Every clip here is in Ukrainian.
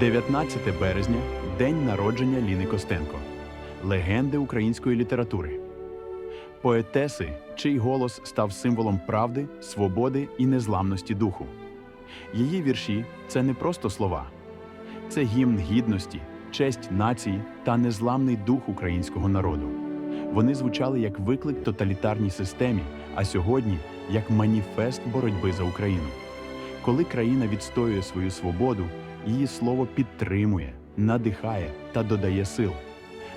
19 березня день народження Ліни Костенко, легенди української літератури, поетеси, чий голос став символом правди, свободи і незламності духу. Її вірші це не просто слова, це гімн гідності, честь нації та незламний дух українського народу. Вони звучали як виклик тоталітарній системі, а сьогодні як маніфест боротьби за Україну. Коли країна відстоює свою свободу, її слово підтримує, надихає та додає сил.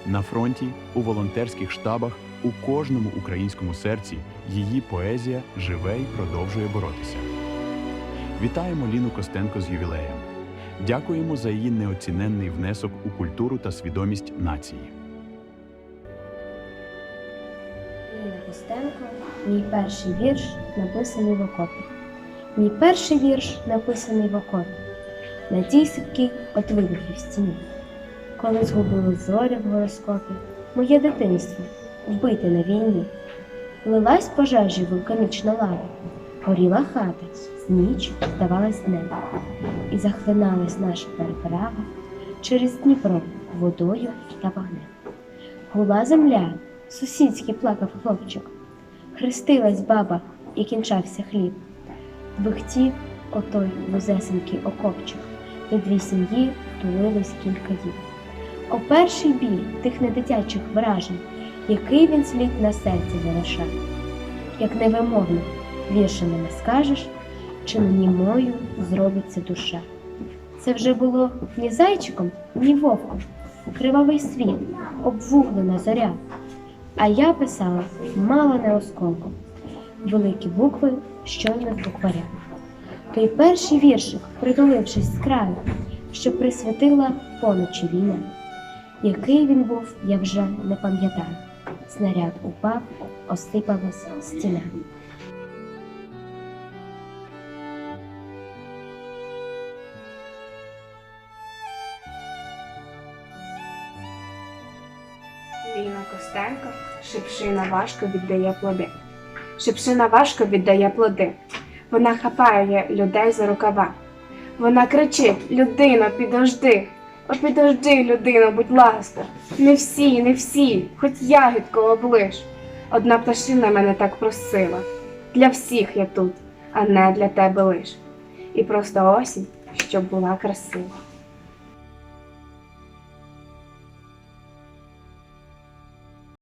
На фронті, у волонтерських штабах, у кожному українському серці її поезія живе і продовжує боротися. Вітаємо Ліну Костенко з ювілеєм. Дякуємо за її неоціненний внесок у культуру та свідомість нації. Ліна Костенко, мій перший вірш написаний в окопі. Мій перший вірш написаний в окопі. На тій сипкій от вибухів стіні. Коли згубили зорі в гороскопі, моє дитинство вбите на війні. Лилась пожежі вулканічна лава, горіла хата, ніч здавалась днем. І захлиналась наша переправа через Дніпро водою та вогнем. Гула земля, сусідський плакав хлопчик. Хрестилась баба, і кінчався хліб. Бихтів отой вузесенький окопчик, де дві сім'ї тулились кілька діб. О перший біль тих недитячих вражень, який він слід на серці залишав. Як невимовно віршами не скажеш, чи німою зробиться душа. Це вже було ні зайчиком, ні вовком, кривавий світ, обвуглена зоря. А я писала мало не осколком, великі букви щойно з букваря. Той перший віршик, притулившись з краю, що присвятила поночі війна. Який він був, я вже не пам'ятаю. Снаряд упав, осипалась стіна. Ліна Костенко, шипшина важко віддає плоди. Шипшина важко віддає плоди. Вона хапає людей за рукава. Вона кричить: Людино, підожди! О, підожди, людино, будь ласка, не всі, не всі, хоч ягідко облиш. Одна пташина мене так просила. Для всіх я тут, а не для тебе лиш. І просто осінь, щоб була красива.